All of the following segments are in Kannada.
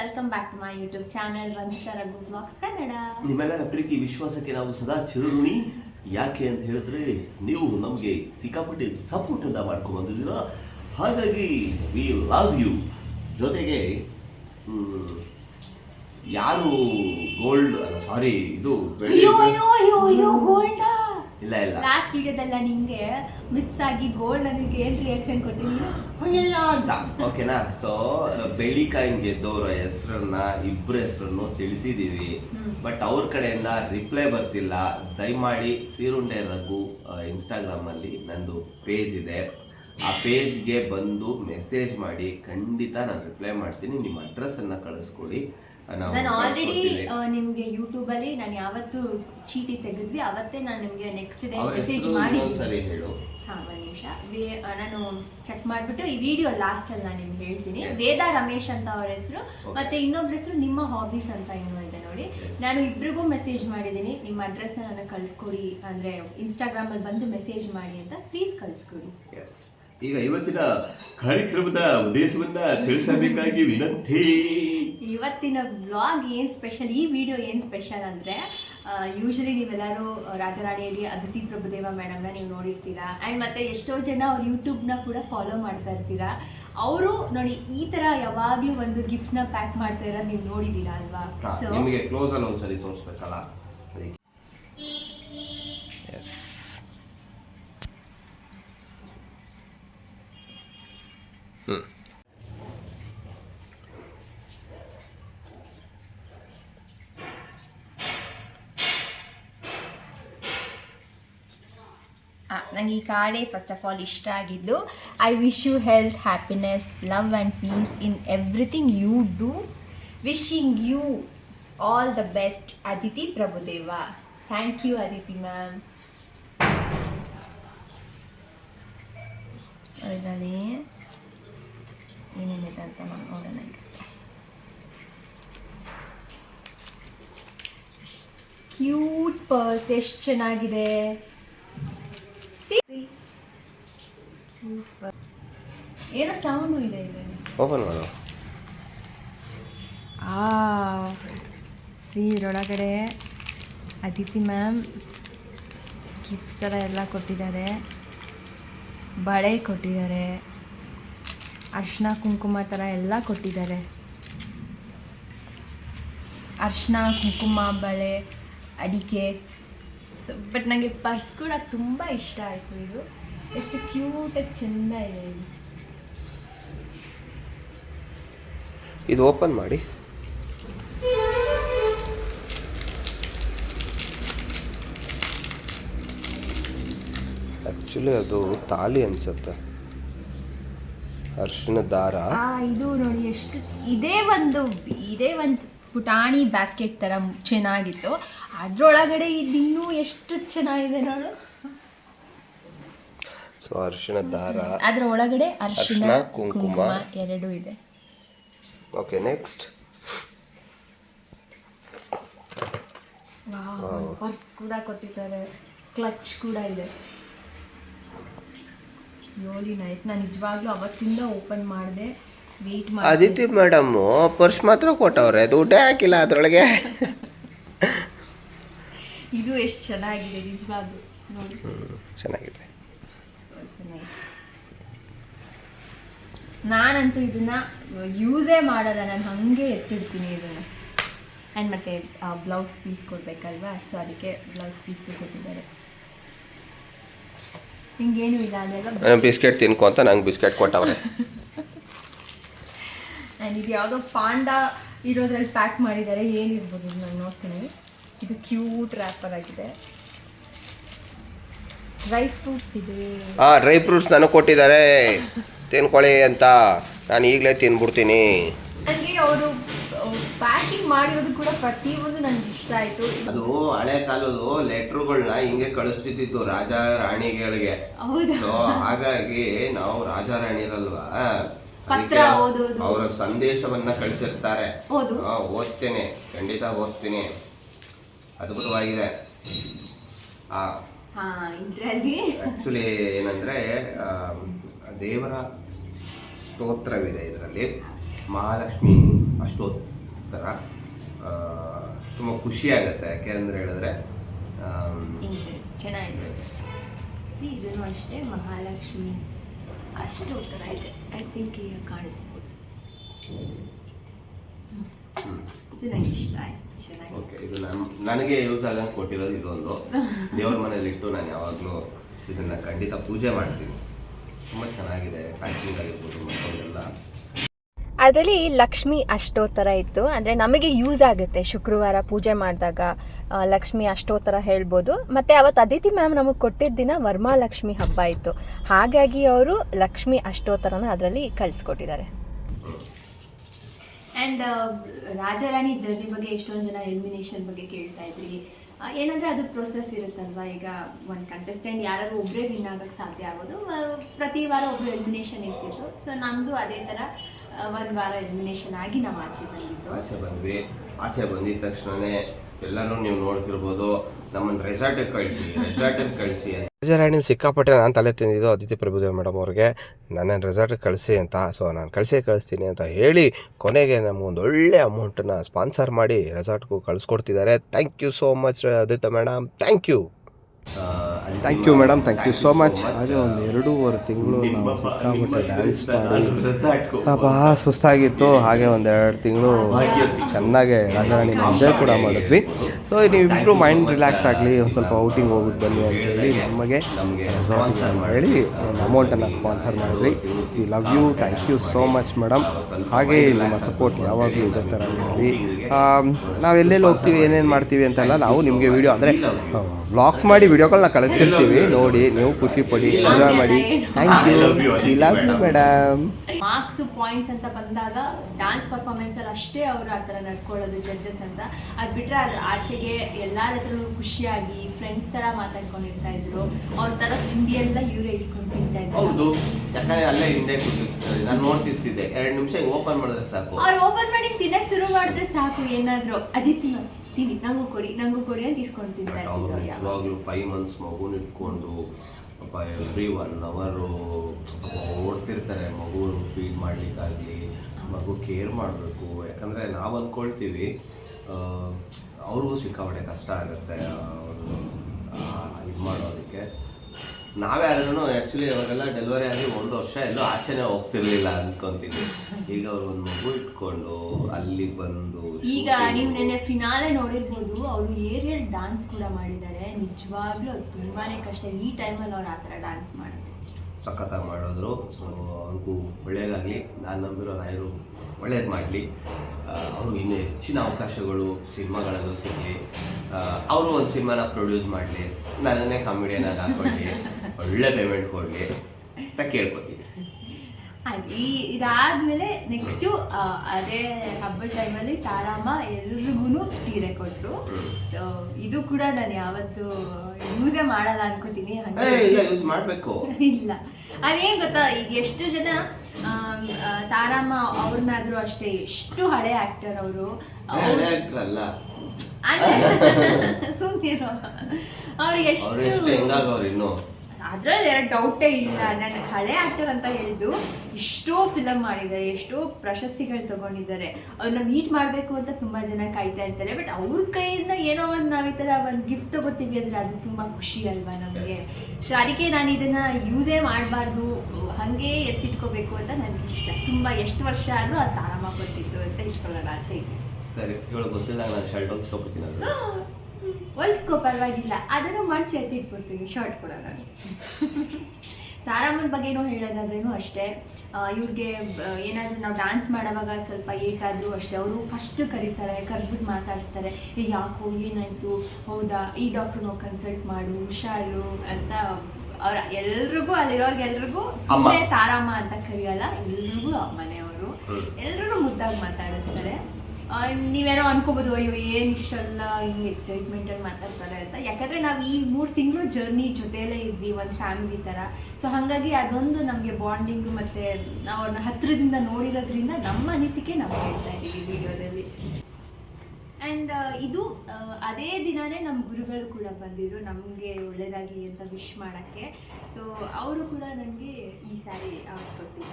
Welcome back to my YouTube channel Ranjitha Raghu blogs Kannada ನಿಮ್ಮೆಲ್ಲರ ಪ್ರೀತಿ ವಿಶ್ವಾಸಕ್ಕೆ ನಾವು ಸದಾ ಚಿರುಣಿ ಯಾಕೆ ಅಂತ ಹೇಳಿದ್ರೆ ನೀವು ನಮಗೆ ಸಿಕ್ಕಾಪಟ್ಟೆ ಸಪೋರ್ಟ್ ಅಂತ ಮಾಡ್ಕೊಂಡು ಬಂದಿದ್ದೀರಾ? ಹಾಗಾಗಿ ವಿ ಲವ್ ಯು ಜೊತೆಗೆ ಯಾರು ಗೋಲ್ಡ್ ಸಾರಿ ಇದು ಗೋಲ್ಡ್ ಇಲ್ಲ ಇಲ್ಲ. ಲಾಸ್ಟ್ ವಿಡಿಯೋದಲ್ಲ ನಿಂಗೆ ಮಿಸ್ ಆಗಿ ಗೋಲ್ಡ್ ಅದಕ್ಕೆ ಏನು ರಿಯಾಕ್ಷನ್ ಕೊಟ್ಟಿದ್ದೀನಿ ಅಂತ. ಓಕೆನಾ ಸೊ ಬೆಳ್ಳಿ ಕಾಯಿನ್ ಗೆದ್ದವರ ಹೆಸರನ್ನ ಇಬ್ಬರ ಹೆಸರನ್ನು ತಿಳಿಸಿದೀವಿ. ಹ್ಮ್. ಬಟ್ ಅವ್ರ ಕಡೆಯಿಂದ ರಿಪ್ಲೈ ಬರ್ತಿಲ್ಲ. ದಯಮಾಡಿ ಸೀರುಂಡೆ ರಘು ಇನ್ಸ್ಟಾಗ್ರಾಮ್ ಅಲ್ಲಿ ನಂದು ಪೇಜ್ ಇದೆ. ಆ ಪೇಜ್ಗೆ ಬಂದು ಮೆಸೇಜ್ ಮಾಡಿ ಖಂಡಿತ ನಾನು ರಿಪ್ಲೈ ಮಾಡ್ತೀನಿ. ನಿಮ್ಮ ಅಡ್ರೆಸ್ ಅನ್ನ ಕಳಿಸ್ಕೊಡಿ. ನಾನು ಆಲ್ರೆಡಿ. ನಿಮ್ಗೆ ಯೂಟ್ಯೂಬ್ ಅಲ್ಲಿ ನಾನು ಯಾವತ್ತು ಚೀಟಿ ತೆಗೆದ್ವಿ. ಅವತ್ತೇ ನಾನು ನಿಮ್ಗೆ ನೆಕ್ಸ್ಟ್ ಡೇ ಮೆಸೇಜ್ ಮಾಡಿ ಹಾ ಒಂದ್ ನಿಮಿಷ. ನಾನು ಚೆಕ್ ಮಾಡ್ಬಿಟ್ಟು ಈ ವಿಡಿಯೋ ಲಾಸ್ಟ್ ಅಲ್ಲಿ ನಾನು ನಿಮ್ಗೆ ಹೇಳ್ತೀನಿ. ವೇದಾ ರಮೇಶ್ ಅಂತ ಅವ್ರ ಹೆಸರು. ಮತ್ತೆ ಇನ್ನೊಬ್ರ ಹೆಸರು ನಿಮ್ಮ ಹಾಬೀಸ್ ಅಂತ ಏನು ಇದೆ ನೋಡಿ. ನಾನು ಇಬ್ರಿಗೂ ಮೆಸೇಜ್ ಮಾಡಿದ್ದೀನಿ. ನಿಮ್ಮ ಅಡ್ರೆಸ್ ನನಗೆ ಕಳಿಸ್ಕೊಡಿ. ಅಂದ್ರೆ ಇನ್ಸ್ಟಾಗ್ರಾಮ್ ಅಲ್ಲಿ ಬಂದು ಮೆಸೇಜ್ ಮಾಡಿ ಅಂತ. ಪ್ಲೀಸ್ ಕಳಿಸ್ಕೊಡಿ. ಈಗ ಇವತ್ತಿನ ಕಾರ್ಯಕ್ರಮದ ಉದ್ದೇಶವನ್ನ ತಿಳಿಸಬೇಕಾಗಿ ವಿನಂತಿ. ಇವತ್ತಿನ ಬ್ಲಾಗ್ ಏನ್ ಸ್ಪೆಷಲ್ ಈ ವಿಡಿಯೋ ಏನ್ ಸ್ಪೆಷಲ್ ಅಂದ್ರೆ ಯೂಶಲಿ ನೀವೆಲ್ಲರೂ ರಾಜರಾಣಿಯಲ್ಲಿ ಅದಿತಿ ಪ್ರಭುದೇವ ಮೇಡಮ್ನ ನೀವು ನೋಡಿರ್ತೀರಾ? ಆ್ಯಂಡ್ ಮತ್ತೆ ಎಷ್ಟೋ ಜನ ಅವ್ರ ಯೂಟ್ಯೂಬ್ನ ಕೂಡ ಫಾಲೋ ಮಾಡ್ತಾ ಇರ್ತೀರಾ? ಅವರು ನೋಡಿ ಈ ತರ ಯಾವಾಗ್ಲೂ ಒಂದು ಗಿಫ್ಟ್ನ ಪ್ಯಾಕ್ ಮಾಡ್ತಾ ಇರೋದು ನೀವು ನೋಡಿದ್ದೀರಾ ಅಲ್ವಾ? ಸೊ ನಿಮಗೆ ಕ್ಲೋಸ್ ಅಲ್ಲಿ ಒಂದ್ಸರಿ ತೋರಿಸ್ಬೇಕಲ್ಲ ನಂಗೆ ಈ ಕಾರ್ಡೇ ಫಸ್ಟ್ ಆಫ್ ಆಲ್ ಇಷ್ಟ ಆಗಿದ್ದು I wish you health happiness love and peace in everything you do wishing you all the best Aditi Prabhudeva thank you Aditi ma'am ಇದರಲ್ಲಿ ಏನೇನಿದೆ ಅಂತ ನಾನು ನೋಡೋಣ. ಕ್ಯೂಟ್ ಪರ್ಸ್ ಎಷ್ಟು ಚೆನ್ನಾಗಿದೆ. ಸೂಪರ್ ಏನೋ ಸೌಂಡು ಇದೆ ಓಪನ್ ಮಾಡು. ಆ ಸಿ ಇದರೊಳಗಡೆ ಅದಿತಿ ಮ್ಯಾಮ್ ಗಿಫ್ಟ್ಸ್ ಎಲ್ಲ ಎಲ್ಲ ಕೊಟ್ಟಿದ್ದಾರೆ. ಬಳೆ ಕೊಟ್ಟಿದ್ದಾರೆ. ಅರ್ಶಿನ ಕುಂಕುಮ ಥರ ಎಲ್ಲ ಕೊಟ್ಟಿದ್ದಾರೆ. ಅರ್ಶಿನ ಕುಂಕುಮ, ಬಳೆ, ಅಡಿಕೆ. ಸೊ ಬಟ್ ನನಗೆ ಪರ್ಸ್ ಕೂಡ ತುಂಬ ಇಷ್ಟ ಆಯಿತು ಇದು. ಎಷ್ಟು ಕ್ಯೂಟಾಗಿ ಚೆಂದ ಇದೆ ಇದು. ಇದು ಓಪನ್ ಮಾಡಿ. ಆ್ಯಕ್ಚುಲಿ ಅದು ತಾಲಿ ಅನ್ಸುತ್ತೆ. ಅರ್ಶಿನ ದಾರ. ಆ ಇದು ನೋಡಿ ಎಷ್ಟು ಇದೇ ಒಂದು ಇದೇ ಒಂದು ಪುಟಾಣಿ ಬ್ಯಾಸ್ಕೆಟ್ ಥರ ಚೆನ್ನಾಗಿತ್ತು. ಅದರೊಳಗಡೆ ಇದಿನ್ನೂ ಎಷ್ಟು ಚೆನ್ನಾಗಿದೆ ನೋಡು. ಸೊ ಅರ್ಶಿನ ದಾರ. ಅದರ ಒಳಗಡೆ ಅರಿಶಿನ ಕುಂಕುಮ. ಎರಡು ಎರಡೂ ಇದೆ. ಓಕೆ ನೆಕ್ಸ್ಟ್ ಪರ್ಸ್ ಕೂಡ ಕೊಟ್ಟಿದ್ದಾರೆ. ಕ್ಲಚ್ ಕೂಡ ಇದೆ. ನೋಡಿ ನೈಸ್ ನಾನು ನಿಜವಾಗ್ಲೂ ಅವತ್ತಿಂದ ಓಪನ್ ಮಾಡಿದೆ. ವೆಯ್ಟ್ ಮಾಡಿ ಅದಿತಿ ಮೇಡಮ್ ಪರ್ಸ್ ಮಾತ್ರ ಕೊಟ್ಟವ್ರೆ. ದುಡ್ಡೇ ಹಾಕಿಲ್ಲ ಅದರೊಳಗೆ. ಇದು ಎಷ್ಟು ಚೆನ್ನಾಗಿದೆ ನಿಜವಾಗ್ಲೂ. ನೋಡಿ. ಚೆನ್ನಾಗಿದೆ. ನಾನಂತೂ ಇದನ್ನ ಯೂಸೇ ಮಾಡಲ್ಲ. ನಾನು ಹಾಗೆ ಎತ್ತಿಡ್ತೀನಿ ಇದನ್ನು. ಆ್ಯಂಡ್ ಮತ್ತೆ ಬ್ಲೌಸ್ ಪೀಸ್ ಕೊಡ್ಬೇಕಲ್ವಾ? ಸೊ ಅದಕ್ಕೆ ಬ್ಲೌಸ್ ಪೀಸ್ ಕೊಟ್ಟಿದ್ದಾರೆ. ಹಿಂಗೇನು ಇಲ್ಲ ಅದೆಲ್ಲ ಬಿಸ್ಕೆಟ್ ತಿನ್ಕೊ ಅಂತ ನಂಗೆ ಬಿಸ್ಕೆಟ್ ಕೊಟ್ಟವ್ರೆ. ಆ್ಯಂಡ್ ಇದು ಯಾವುದೋ ಫಾಂಡಾ ಇರೋದ್ರಲ್ಲಿ ಪ್ಯಾಕ್ ಮಾಡಿದ್ದಾರೆ ಏನಿರ್ಬೋದು ನಾನು ನೋಡ್ತೀನಿ. ಇದು ಕ್ಯೂಟ್ ರ್ಯಾಪರ್ ಆಗಿದೆ. ಡ್ರೈ ಫ್ರೂಟ್ಸ್ ಇದೆ. ಹಾಂ ಡ್ರೈ ಫ್ರೂಟ್ಸ್ ನನಗೆ ಕೊಟ್ಟಿದ್ದಾರೆ ತಿನ್ಕೊಳ್ಳಿ ಅಂತ. ನಾನು ಈಗಲೇ ತಿನ್ಬಿಡ್ತೀನಿ. ನನಗೆ ಅವರು ಪ್ಯಾಕಿಂಗ್ ಮಾಡಿರೋದು ಕೂಡ ಪ್ರತಿಯೊಂದು ನನಗೆ ಇಷ್ಟ ಆಯ್ತು. ಅದು ಹಳೆ ಕಾಲದ್ದು ಲೆಟ್ರುಗಳನ್ನ ಹಿಂಗೆ ಕಳಿಸ್ತಿದ್ದು ರಾಜ ರಾಣಿಗಳಿಗೆ. ಹೌದಾ. ಹಾಗಾಗಿ ನಾವು ರಾಜ ರಾಣಿರಲ್ವಾ? ಪತ್ರ ಓದೋದು. ಅವರ ಸಂದೇಶವನ್ನ ಕಳಿಸಿರ್ತಾರೆ. ಹೌದು ಓದ್ತೇನೆ. ಖಂಡಿತ ಓದ್ತೀನಿ. ಅದ್ಭುತವಾಗಿದೆ. ಆ ಹಾ ಇದರಲ್ಲಿ? ಆಕ್ಚುಲಿ ಏನಂದ್ರೆ ಆ, ದೇವರ ಸ್ತೋತ್ರವಿದೆ ಇದರಲ್ಲಿ. ಮಹಾಲಕ್ಷ್ಮಿ ಅಷ್ಟೋತ್ತರ ತುಂಬ ಖುಷಿಯಾಗುತ್ತೆ ಯಾಕೆ ಅಂದರೆ ಹೇಳಿದ್ರೆ ಚೆನ್ನಾಗಿದೆ ಇದನ್ನು ಅಷ್ಟೇ ಮಹಾಲಕ್ಷ್ಮಿ ಅಷ್ಟು ಥರ ಇದೆ. ಐ ಥಿಂಕ್ ಈಗ ಕಾಣಿಸ್ಬೋದು. ಇದು ನಂಗೆ ಇಷ್ಟ ಆಯ್ತು ಓಕೆ ಇದು ನಾನು ನನಗೆ ಯೂಸ್ ಆಗಂಗೆ ಕೊಟ್ಟಿರೋದು ಇದೊಂದು. ದೇವ್ರ ಮನೇಲಿ ಇಟ್ಟು ನಾನು ಯಾವಾಗಲೂ ಇದನ್ನು ಖಂಡಿತ ಪೂಜೆ ಮಾಡ್ತೀನಿ. ತುಂಬ ಚೆನ್ನಾಗಿದೆ ಪ್ಯಾಕಿಂಗ್ ಆಗಿರ್ಬೋದು ಮತ್ತೊಂದೆಲ್ಲ. ಅದರಲ್ಲಿ ಲಕ್ಷ್ಮಿ ಅಷ್ಟೋತ್ತರ ಇತ್ತು. ಅಂದರೆ ನಮಗೆ ಯೂಸ್ ಆಗುತ್ತೆ. ಶುಕ್ರವಾರ ಪೂಜೆ ಮಾಡಿದಾಗ ಲಕ್ಷ್ಮಿ ಅಷ್ಟೋತ್ತರ ಹೇಳ್ಬೋದು. ಮತ್ತು ಅವತ್ತು ಅದಿತಿ ಮ್ಯಾಮ್ ನಮಗೆ ಕೊಟ್ಟಿದ್ದ ದಿನ ವರ್ಮಾಲಕ್ಷ್ಮಿ ಹಬ್ಬ ಇತ್ತು. ಹಾಗಾಗಿ ಅವರು ಲಕ್ಷ್ಮಿ ಅಷ್ಟೋತ್ತರನ ಅದರಲ್ಲಿ ಕಳಿಸ್ಕೊಟ್ಟಿದ್ದಾರೆ. ಆ್ಯಂಡ್ ರಾಜಾರಾಣಿ ಜರ್ನಿ ಬಗ್ಗೆ ಎಷ್ಟೊಂದು ಜನ ಎಲಿಮಿನೇಷನ್ ಬಗ್ಗೆ ಕೇಳ್ತಾ ಇದ್ರಿ. ಏನಂದ್ರೆ ಅದು ಪ್ರೊಸೆಸ್ ಇರುತ್ತಲ್ವಾ? ಈಗ ಒಂದು ಕಂಟೆಸ್ಟೆಂಟ್ ಯಾರು ಒಬ್ಬರೇ ವಿನ್ ಆಗಕ್ಕೆ ಸಾಧ್ಯ ಆಗೋದು ಪ್ರತಿ ವಾರ ಒಬ್ಬರು ಎಲಿಮಿನೇಷನ್ ಇರ್ತಿತ್ತು. ಸೊ ನಮ್ಮದು ಅದೇ ಥರ ಒಂದು ವಾರ ಎಲಿಮಿನೇಷನ್ ಆಗಿ ನಾವು ಆಚೆ ಬಂದಿದ್ದು. ಆಚೆ ಬಂದ್ವಿ. ಆಚೆ ಬಂದಿದ ತಕ್ಷಣನೇ ಎಲ್ಲರೂ ನೀವು ನೋಡ್ತಿರ್ಬೋದು ನಮ್ಮನ್ನು ರೆಸಾರ್ಟಿಗೆ ಕಳಿಸಿ ರೆಸಾರ್ಟಿಗೆ ಕಳಿಸಿ ರೆಸಾರ್ಟಿನ ಸಿಕ್ಕಾಪಟ್ಟೆ ನಾನು ತಲೆ ತಿಂದಿದ್ದು ಅದಿತಿ ಪ್ರಭುದೇವ್ ಮೇಡಮ್ ಅವ್ರಿಗೆ. ನನ್ನನ್ನು ರೆಸಾರ್ಟ್ ಕಳಿಸಿ ಅಂತ. ಸೊ ನಾನು ಕಳಿಸಿ ಕಳಿಸ್ತೀನಿ ಅಂತ ಹೇಳಿ ಕೊನೆಗೆ ನಮಗೊಂದು ಒಳ್ಳೆ ಅಮೌಂಟನ್ನು ಸ್ಪಾನ್ಸರ್ ಮಾಡಿ ರೆಸಾರ್ಟ್ಗೂ ಕಳಿಸ್ಕೊಡ್ತಿದ್ದಾರೆ. Thank you so much Aditi madam thank you thank you madam thank you so much ಹಾಗೆ ಒಂದು ಎರಡೂವರೆ ತಿಂಗಳು ನಿಮ್ಮ ನಾವು ಬ- ಡ್ಯಾನ್ಸ್ ಮಾಡಿ. ಪಾಪ ಸುಸ್ತಾಗಿತ್ತು. ಹಾಗೆ ಒಂದೆರಡು ತಿಂಗಳು ಚೆನ್ನಾಗೆ ರಾಜಾರಾಣಿ ಎಂಜಾಯ್ ಕೂಡ ಮಾಡಿದ್ವಿ. ಸೊ ನೀವಿಬ್ಬರು ಮೈಂಡ್ ರಿಲ್ಯಾಕ್ಸ್ ಆಗಲಿ ಒಂದು ಸ್ವಲ್ಪ ಔಟಿಂಗ್ ಹೋಗ್ಬಿಟ್ಟು ಬನ್ನಿ ಅಂತೇಳಿ ನಮಗೆ ಹೇಳಿ ಒಂದು ಅಮೌಂಟನ್ನು ಸ್ಪಾನ್ಸರ್ ಮಾಡಿದ್ವಿ. We love you thank you so much madam ಹಾಗೆ ನಮ್ಮ ಸಪೋರ್ಟ್ ಯಾವಾಗಲೂ ಇದೇ ಥರ ಇರಲಿ. ನಾವು ಎಲ್ಲೆಲ್ಲಿ ಹೋಗ್ತೀವಿ ಏನೇನು ಮಾಡ್ತೀವಿ ಅಂತೆಲ್ಲ ನಾವು ನಿಮಗೆ ವಿಡಿಯೋ ಅಂದರೆ ಬ್ಲಾಗ್ಸ್ ಮಾಡಿ ವಿಡಿಯೋಗಳನ್ನ ಕಳಿಸ್ತಿರ್ತೀವಿ. ನೋಡಿ ನೀವು ಖುಷಿ ಪಡಿ ಎಂಜಾಯ್ ಮಾಡಿ. Thank you we love you madam marks points ಅಂತ ಬಂದಾಗ ಡಾನ್ಸ್ ಪರ್ಫಾರ್ಮೆನ್ಸ್ ಅಲ್ಲಿ ಅಷ್ಟೇ ಅವರು ಆ ಥರ ನಡ್ಕೊಳ್ಳೋದು ಜಡ್ಜಸ್ ಅಂತ. ಅದ್ ಬಿಟ್ರೆ ಅದ್ರ ಆಚೆಗೆ ಎಲ್ಲಾರ ಹತ್ರನೂ ಖುಷಿಯಾಗಿ ಫ್ರೆಂಡ್ಸ್ ತರ ಮಾತಾಡ್ಕೊಂಡಿರ್ತಾ ಇದ್ರು. ಅವ್ರ ತರ ತಿಂಡಿ ಎಲ್ಲ ಇವರೇ ಇಸ್ಕೊಂಡು ತಿಂತಾ ಇದ್ರು. ಹೌದು ಯಾಕಂದ್ರೆ ಅಲ್ಲೇ ಹಿಂದೆ ಕೂತಿರ್ತಾರೆ. ನಾನು ನೋಡ್ತಿರ್ತಿದ್ದೆ. ಎರಡು ನಿಮಿಷ ಓಪನ್ ಮಾಡಿದ್ರೆ ಸಾಕು. ಅವ್ರು ಓಪನ್ ಮಾಡಿ ತಿನ್ನಕ್ ಶುರು ಮಾಡಿದ್ರೆ ಸಾಕು ಏನಾದ್ರು. ಅದಿತಿ ತಿನ್ನಿ ನಂಗೂ ಕೊಡಿ ನಂಗೂ ಕೊಡಿ ಅಂತ ಇಸ್ಕೊಂಡು ತಿಂತಾರೆ ಅವ್ರು. ನಿಜವಾಗ್ಲೂ ಫೈವ್ ಮಂತ್ಸ್ ಮಗುನ ಇಟ್ಕೊಂಡು ಎವ್ರಿ ಒನ್ ಅವರು ಓಡ್ತಿರ್ತಾರೆ ಮಗು ಫೀಡ್ ಮಾಡ್ಲಿಕ್ಕಾಗಲಿ ಮಗು ಕೇರ್ ಮಾಡಬೇಕು ಯಾಕಂದರೆ ನಾವು ಅಂದ್ಕೊಳ್ತೀವಿ ಅವ್ರಿಗೂ ಸಿಕ್ಕಾಪಟ್ಟೆ ಕಷ್ಟ ಆಗುತ್ತೆ ಅವರು ಇದು ಮಾಡೋದಕ್ಕೆ ನಾವೇ ಆದ್ರೂ ಆ್ಯಕ್ಚುಲಿ ಅವಾಗೆಲ್ಲ ಡೆಲಿವರಿ ಆಗಿ ಒಂದು ವರ್ಷ ಎಲ್ಲೂ ಆಚೆನೇ ಹೋಗ್ತಿರ್ಲಿಲ್ಲ ಅನ್ಕೊಂತೀನಿ. ಈಗ ಅವ್ರು ಒಂದು ಮಗು ಇಟ್ಕೊಂಡು ಅಲ್ಲಿ ಬಂದು ಈಗ ನೀವು ನೆನ್ನೆ ಫಿನಾಲೆ ನೋಡಿರ್ಬೋದು ಅವರು ಏರಿಯಲ್ ಡಾನ್ಸ್ ಕೂಡ ಮಾಡಿದ್ದಾರೆ. ನಿಜವಾಗ್ಲೂ ಅದು ತುಂಬಾನೇ ಕಷ್ಟ. ಈ ಟೈಮಲ್ಲಿ ಅವ್ರು ಆ ಥರ ಡ್ಯಾನ್ಸ್ ಮಾಡಿದ್ರು ಸಖತ್ತಾಗಿ ಮಾಡಿದ್ರು. ಸೊ ಅವ್ರಿಗೂ ಒಳ್ಳೆಯದಾಗಲಿ ನಾನು ನಂಬಿರೋ ರಾಯರು ಒಳ್ಳೇದು ಮಾಡಲಿ. ಅವರು ಇನ್ನೂ ಹೆಚ್ಚಿನ ಅವಕಾಶಗಳು ಸಿನಿಮಾಗಳಲ್ಲೂ ಸಿಗಲಿ. ಅವರು ಒಂದು ಸಿನಿಮಾನ ಪ್ರೊಡ್ಯೂಸ್ ಮಾಡಲಿ. ನನ್ನನ್ನೇ ಕಾಮಿಡಿಯನ್ನಾಗಿ ಹಾಕೊಳ್ಳಿ. ಒಳ್ಳೆ ಪೇಮೆಂಟ್ ಕೊಡಲಿ ಅಂತ ಕೇಳ್ಕೊತೀನಿ ಈ ಇದಾದ್ಮೇಲೆ ನೆಕ್ಸ್ಟು ಅದೇ ಹಬ್ಬದ ಟೈಮಲ್ಲಿ ತಾರಮ್ಮ ಎಲ್ರಿಗೂ ಸೀರೆ ಕೊಟ್ಟರು ಇದು ಕೂಡ ನಾನು ಯಾವತ್ತು ಯೂಸೇ ಮಾಡಲ್ಲ ಅನ್ಕೋತೀನಿ. ಯೂಸ್ ಮಾಡಬೇಕು. ಇಲ್ಲ. ಅದೇನ್ ಗೊತ್ತಾ ಈಗ ಎಷ್ಟು ಜನ ತಾರಮ್ಮ ಅವ್ರನ್ನಾದ್ರೂ ಅಷ್ಟೇ ಎಷ್ಟು ಹಳೆ ಆಕ್ಟರ್ ಅವರು ಅಲ್ಲ. ಸುಮ್ಮನಿರೋ ಅವ್ರಿಗೆ ಅವ್ರು ಎಷ್ಟು ಅದ್ರಲ್ಲಿ ಎರಡು ಡೌಟೇ ಇಲ್ಲ. ನನ್ನ ಹಳೆ ಆಕ್ಟರ್ ಅಂತ ಹೇಳಿದ್ದು ಎಷ್ಟೋ ಫಿಲಮ್ ಮಾಡಿದ್ದಾರೆ ಎಷ್ಟೋ ಪ್ರಶಸ್ತಿಗಳು ತಗೊಂಡಿದ್ದಾರೆ. ಅವ್ರನ್ನ ಮೀಟ್ ಮಾಡಬೇಕು ಅಂತ ತುಂಬ ಜನ ಕಾಯ್ತಾ ಇರ್ತಾರೆ. ಬಟ್ ಅವ್ರ ಕೈಯಿಂದ ಏನೋ ಒಂದು ನಾವು ಈ ಥರ ಒಂದು ಗಿಫ್ಟ್ ತಗೋತೀವಿ ಅಂದರೆ ಅದು ತುಂಬ ಖುಷಿ ಅಲ್ವಾ ನಮಗೆ? ಸೊ ಅದಕ್ಕೆ ನಾನು ಇದನ್ನು ಯೂಸೇ ಮಾಡಬಾರ್ದು ಹಾಗೆ ಎತ್ತಿಟ್ಕೋಬೇಕು ಅಂತ ನನಗೆ ಇಷ್ಟ. ತುಂಬ ಎಷ್ಟು ವರ್ಷ ಆದರೂ ಅದು ಆರಾಮಾಗಿ ಕೊಟ್ಟಿದ್ದು ಅಂತ ಇಟ್ಕೊಳ್ಳೋಣ ಅಂತ ಇದೆ ಸರಿ. ಇವಳು ಗೊತ್ತಿಲ್ಲ ನಾನು ಶರ್ಟ್ ಹೊಲ್ಸ್ಕೊಬಿಡ್ತೀನಿ ಹೊಲ್ಸ್ಕೋ ಪರವಾಗಿಲ್ಲ ಅದನ್ನು ಮಡ್ಚಿ ಎತ್ತಿಟ್ಬಿಡ್ತೀನಿ ಶಾರ್ಟ್ ಕೂಡ ನಾನು. ತಾರಮ್ಮನ ಬಗ್ಗೆನೂ ಹೇಳೋದಾದ್ರೂ ಅಷ್ಟೇ. ಇವ್ರಿಗೆ ಏನಾದರೂ ನಾವು ಡ್ಯಾನ್ಸ್ ಮಾಡೋವಾಗ ಸ್ವಲ್ಪ ಏಟಾದರೂ ಅಷ್ಟೇ. ಅವರು ಫಸ್ಟ್ ಕರೀತಾರೆ ಕರೆದ್ಬಿಟ್ಟು ಮಾತಾಡಿಸ್ತಾರೆ. ಏ ಯಾಕೋ ಏನಾಯಿತು? ಹೌದಾ? ಈ ಡಾಕ್ಟ್ರನ್ನ ಕನ್ಸಲ್ಟ್ ಮಾಡು ಹುಷಾರು ಅಂತ ಅವ್ರ ಎಲ್ರಿಗೂ ಅಲ್ಲಿರೋರ್ಗೆಲ್ರಿಗೂ ಸುಮ್ಮನೆ ತಾರಮ್ಮ ಅಂತ ಕರೆಯಲ್ಲ ಎಲ್ರಿಗೂ ಮನೆಯವರು ಎಲ್ರೂ ಎಲ್ಲರೂ ಮುದ್ದಾಗಿ ಮಾತಾಡಿಸ್ತಾರೆ. ನೀವೇನೋ ಅನ್ಕೋಬೋದು, ಅಯ್ಯೋ, ಏನು ಇಷ್ಟೆಲ್ಲ ಹಿಂಗೆ ಎಕ್ಸೈಟ್ಮೆಂಟಲ್ಲಿ ಮಾತಾಡ್ತಾರೆ ಅಂತ. ಯಾಕಂದರೆ ನಾವು ಈ ಮೂರು ತಿಂಗಳು ಜರ್ನಿ ಜೊತೆಯಲ್ಲೇ ಇದ್ವಿ, ಒಂದು ಫ್ಯಾಮಿಲಿ ಥರ ಸೊ ಹಾಗಾಗಿ ಅದೊಂದು ನಮಗೆ ಬಾಂಡಿಂಗು ಮತ್ತು ನಾವು ಅವ್ರನ್ನ ಹತ್ತಿರದಿಂದ ನೋಡಿರೋದ್ರಿಂದ ನಮ್ಮ ಅನಿಸಿಕೆ ನಾವು ಹೇಳ್ತಾ ಇದ್ದೀವಿ ವಿಡಿಯೋದಲ್ಲಿ. ಆ್ಯಂಡ್ ಇದು ಅದೇ ದಿನವೇ ನಮ್ಮ ಗುರುಗಳು ಕೂಡ ಬಂದಿದ್ರು ನಮಗೆ ಒಳ್ಳೇದಾಗಲಿ ಅಂತ ವಿಶ್ ಮಾಡೋಕ್ಕೆ. ಸೊ ಅವರು ಕೂಡ ನನಗೆ ಈ ಸ್ಯಾರಿ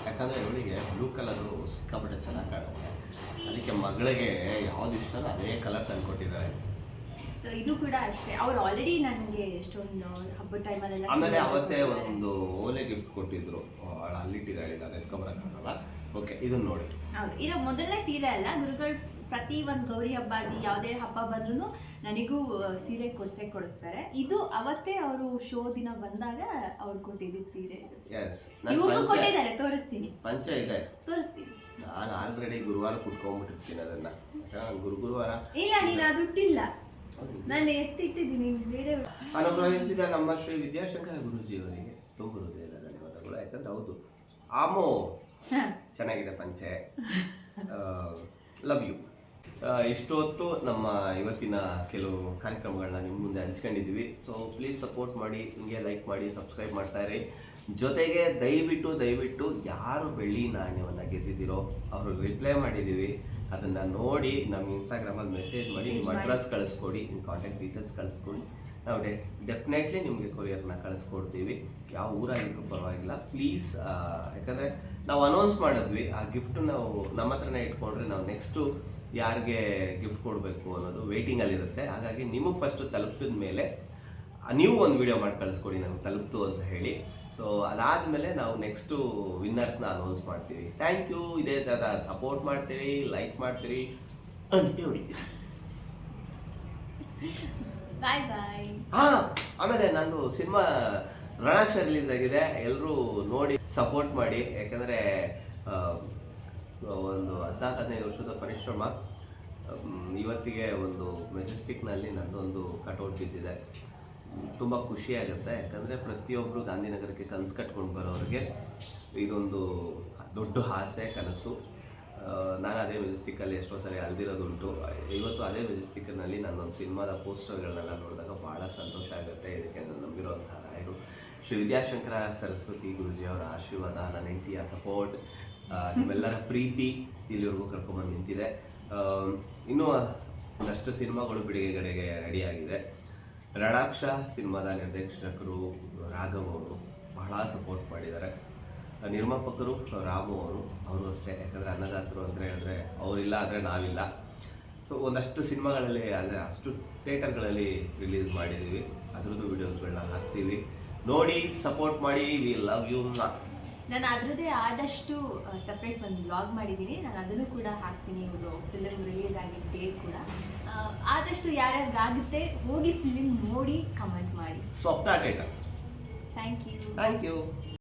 ಯಾಕಂದ್ರೆ ಇವಳಿಗೆ ಬ್ಲೂ ಕಲರು ಸಿಕ್ಕಾಪಟ್ಟೆ ಚೆನ್ನಾಗಿ ಕಾಣುತ್ತೆ. ಅದಕ್ಕೆ ಮಗಳಿಗೆ ಯಾವ್ದು ಇಷ್ಟನೋ ಅದೇ ಕಲರ್ ತಂದ್ಕೊಟ್ಟಿದ್ದಾರೆ ಕೊಟ್ಟಿದ್ದಾರೆ. ಇದು ಕೂಡ ಅಷ್ಟೇ. ಅವ್ರು ಆಲ್ರೆಡಿ ನನಗೆ ಎಷ್ಟೊಂದು ಹಬ್ಬದ ಟೈಮಲ್ಲೆಲ್ಲ ಆಮೇಲೆ ಅವತ್ತೇ ಒಂದು ಓಲೆ ಗಿಫ್ಟ್ ಕೊಟ್ಟಿದ್ರು. ಅವಳು ಅಲ್ಲಿಟ್ಟಿದ್ದಾಳೆ ಅದು ಎತ್ಕೊಂಬರಕ್ಕಾಗಲ್ಲ ಓಕೆ ಇದನ್ನ ನೋಡಿ. ಹೌದು. ಇದು ಮೊದಲನೇ ಸೀರೆ ಅಲ್ಲ. ಗುರುಗಳು ಪ್ರತಿ ಒಂದು ಗೌರಿ ಹಬ್ಬ ಆಗಿ ಯಾವುದೇ ಹಬ್ಬ ಬಂದ್ರೂ ನನಗೂ ಸೀರೆ ಕೊಡ್ಸೇ ಕೊಡಿಸ್ತಾರೆ. ಇದು ಅವತ್ತೇ ಅವರು ಶೋ ದಿನ ಬಂದಾಗ ಅವ್ರು ಕೊಟ್ಟಿದ್ದು ಸೀರೆ. ಇವ್ರಿಗೂ ಕೊಟ್ಟಿದ್ದಾರೆ. ತೋರಿಸ್ತೀನಿ. ಪಂಚ ಇದೆ. ತೋರಿಸ್ತೀನಿ. ನಾನು ಆಲ್ರೆಡಿ ಗುರುವಾರ ಕುಟ್ಕೊಂಡ್ಬಿಟ್ಟಿರ್ತೀನಿ ಅದನ್ನ. ಗುರು ಗುರುವಾರ ಇಲ್ಲ ನೀನು ಅದು ಇಟ್ಟಿಲ್ಲ ನಾನು ಎತ್ತಿಟ್ಟಿದ್ದೀನಿ ಬೇರೆ ಅನುಗ್ರಹಿಸಿದ ನಮ್ಮ ಶ್ರೀ ವಿದ್ಯಾಶಂಕರ ಗುರುಜಿಯವರಿಗೆ ತುಂಬ ಹೃದಯದ ಧನ್ಯವಾದಗಳು. ಯಾಕಂದ್ರೆ ಹೌದು. ಆಮೋ. ಚೆನ್ನಾಗಿದೆ ಪಂಚೆ. ಲವ್ ಯು ಇಷ್ಟೊತ್ತು ನಮ್ಮ ಇವತ್ತಿನ ಕೆಲವು ಕಾರ್ಯಕ್ರಮಗಳನ್ನ ನಿಮ್ಮ ಮುಂದೆ ಹಂಚ್ಕೊಂಡಿದ್ವಿ. ಸೊ ಪ್ಲೀಸ್ ಸಪೋರ್ಟ್ ಮಾಡಿ ಹಿಂಗೆ ಲೈಕ್ ಮಾಡಿ ಸಬ್ಸ್ಕ್ರೈಬ್ ಮಾಡ್ತಾ ಇರಿ. ಜೊತೆಗೆ ದಯವಿಟ್ಟು ದಯವಿಟ್ಟು ಯಾರು ಬೆಳ್ಳಿ ನಾಣ್ಯವನ್ನು ಗೆದ್ದಿದ್ದೀರೋ ಅವರು ರಿಪ್ಲೈ ಮಾಡಿದ್ದೀವಿ. ಅದನ್ನು ನೋಡಿ ನಮ್ಮ ಇನ್ಸ್ಟಾಗ್ರಾಮಲ್ಲಿ ಮೆಸೇಜ್ ಮಾಡಿ ನಿಮ್ಮ ಅಡ್ರೆಸ್ ಕಳಿಸ್ಕೊಡಿ ನಿಮ್ಮ ಕಾಂಟ್ಯಾಕ್ಟ್ ಡೀಟೇಲ್ಸ್ ಕಳಿಸ್ಕೊಡಿ. ನಾವು ಡೆಫಿನೆಟ್ಲಿ ನಿಮಗೆ ಕೊರಿಯರ್ನ ಕಳಿಸ್ಕೊಡ್ತೀವಿ. ಯಾವ ಊರಾಗಿದ್ರು ಪರವಾಗಿಲ್ಲ. ಪ್ಲೀಸ್ ಯಾಕಂದರೆ ನಾವು ಅನೌನ್ಸ್ ಮಾಡಿದ್ವಿ. ಆ ಗಿಫ್ಟ್ ನಾವು ನಮ್ಮ ಹತ್ರನೇ ಇಟ್ಕೊಂಡ್ರೆ ನಾವು ನೆಕ್ಸ್ಟು ಯಾರಿಗೆ ಗಿಫ್ಟ್ ಕೊಡಬೇಕು ಅನ್ನೋದು ವೇಟಿಂಗಲ್ಲಿರುತ್ತೆ ಹಾಗಾಗಿ ನಿಮಗೆ ಫಸ್ಟು ತಲುಪಿದ ಮೇಲೆ ನೀವು ಒಂದು ವಿಡಿಯೋ ಮಾಡಿ ಕಳಿಸ್ಕೊಡಿ ನಮ್ಗೆ ತಲುಪ್ತು ಅಂತ ಹೇಳಿ. ಸೊ ಅದಾದಮೇಲೆ ನಾವು ನೆಕ್ಸ್ಟು ವಿನ್ನರ್ಸ್ನ ಅನೌನ್ಸ್ ಮಾಡ್ತೀವಿ. ಥ್ಯಾಂಕ್ ಯು ಇದೇ ಥರ ಸಪೋರ್ಟ್ ಮಾಡ್ತೀರಿ ಲೈಕ್ ಮಾಡ್ತೀರಿ ಬಾಯ್ ಬಾಯ್ ಹಾ ಆಮೇಲೆ ನಾನು ಸಿನಿಮಾ ರಣಾಕ್ಷ ರಿಲೀಸ್ ಆಗಿದೆ. ಎಲ್ಲರೂ ನೋಡಿ ಸಪೋರ್ಟ್ ಮಾಡಿ. ಯಾಕಂದ್ರೆ ಒಂದು ಹದಿನಾಲ್ಕು ಹದಿನೈದು ವರ್ಷದ ಪರಿಶ್ರಮ ಇವತ್ತಿಗೆ ಒಂದು ಮೆಜೆಸ್ಟಿಕ್ನಲ್ಲಿ ನನ್ನದೊಂದು ಕಟೌಟ್ ಬಿದ್ದಿದೆ. ತುಂಬ ಖುಷಿ ಆಗುತ್ತೆ, ಯಾಕಂದರೆ ಪ್ರತಿಯೊಬ್ಬರು ಗಾಂಧಿನಗರಕ್ಕೆ ಕನಸು ಕಟ್ಕೊಂಡು ಬರೋರಿಗೆ ಇದೊಂದು ದೊಡ್ಡ ಆಸೆ, ಕನಸು. ನಾನು ಅದೇ ಮೆಜೆಸ್ಟಿಕ್ಕಲ್ಲಿ ಎಷ್ಟೋ ಸರಿ ಅಲ್ದಿರೋದುಂಟು. ಇವತ್ತು ಅದೇ ಮೆಜೆಸ್ಟಿಕ್ನಲ್ಲಿ ನಾನೊಂದು ಸಿನಿಮಾದ ಪೋಸ್ಟರ್ಗಳನ್ನೆಲ್ಲ ನೋಡಿದಾಗ ಭಾಳ ಸಂತೋಷ ಆಗುತ್ತೆ. ಇದಕ್ಕೆ ನಾನು ನಂಬಿರೋಂಥ ರಾಯರು ಶ್ರೀ ವಿದ್ಯಾಶಂಕರ ಸರಸ್ವತಿ ಗುರುಜಿ ಅವರ ಆಶೀರ್ವಾದ, ನನ್ನ ಹೆಂಡತಿಯ ಸಪೋರ್ಟ್. ನಿಮ್ಮೆಲ್ಲರ ಪ್ರೀತಿ ಇಲ್ಲಿವರೆಗೂ ಕರ್ಕೊಂಡ್ಬಂದು ನಿಂತಿದೆ. ಇನ್ನೂ ಒಂದಷ್ಟು ಸಿನಿಮಾಗಳು ಬಿಡುಗಡೆಗೆ ರೆಡಿಯಾಗಿದೆ. ರಣಾಕ್ಷ ಸಿನಿಮಾದ ನಿರ್ದೇಶಕರು ರಾಘವ್ ಅವರು ಬಹಳ ಸಪೋರ್ಟ್ ಮಾಡಿದ್ದಾರೆ. ನಿರ್ಮಾಪಕರು ರಾಮು ಅವರು ಅವರು ಅಷ್ಟೇ. ಯಾಕಂದರೆ ಅನ್ನದಾತರು ಅಂತ ಹೇಳಿದ್ರೆ ಅವರಿಲ್ಲ ಅಂದರೆ ನಾವಿಲ್ಲ. ಸೊ ಒಂದಷ್ಟು ಸಿನಿಮಾಗಳಲ್ಲಿ ಅಂದರೆ ಅಷ್ಟು ಥಿಯೇಟರ್ಗಳಲ್ಲಿ ರಿಲೀಸ್ ಮಾಡಿದ್ದೀವಿ. ಅದರದ್ದು ವಿಡಿಯೋಸ್ಗಳನ್ನ ಹಾಕ್ತೀವಿ. ನೋಡಿ ಸಪೋರ್ಟ್ ಮಾಡಿ ವಿ ಲವ್ ಯು ನಾನು ಅದ್ರದ್ದೇ ಆದಷ್ಟು ಸಪ್ರೇಟ್ ಒಂದು ಬ್ಲಾಗ್ ಮಾಡಿದ್ದೀನಿ. ನಾನು ಅದನ್ನು ಕೂಡ ಹಾಕ್ತೀನಿ. ಇವರು ಫಿಲಮ್ ರಿಲೀಸ್ ಆಗಿದ್ದೇ ಕೂಡ. ಆ, ಆದಷ್ಟು ಯಾರ್ಯಾರಿಗಾಗುತ್ತೆ ಹೋಗಿ ಫಿಲಿಮ್ ನೋಡಿ ಕಮೆಂಟ್ ಮಾಡಿ. Thank you thank you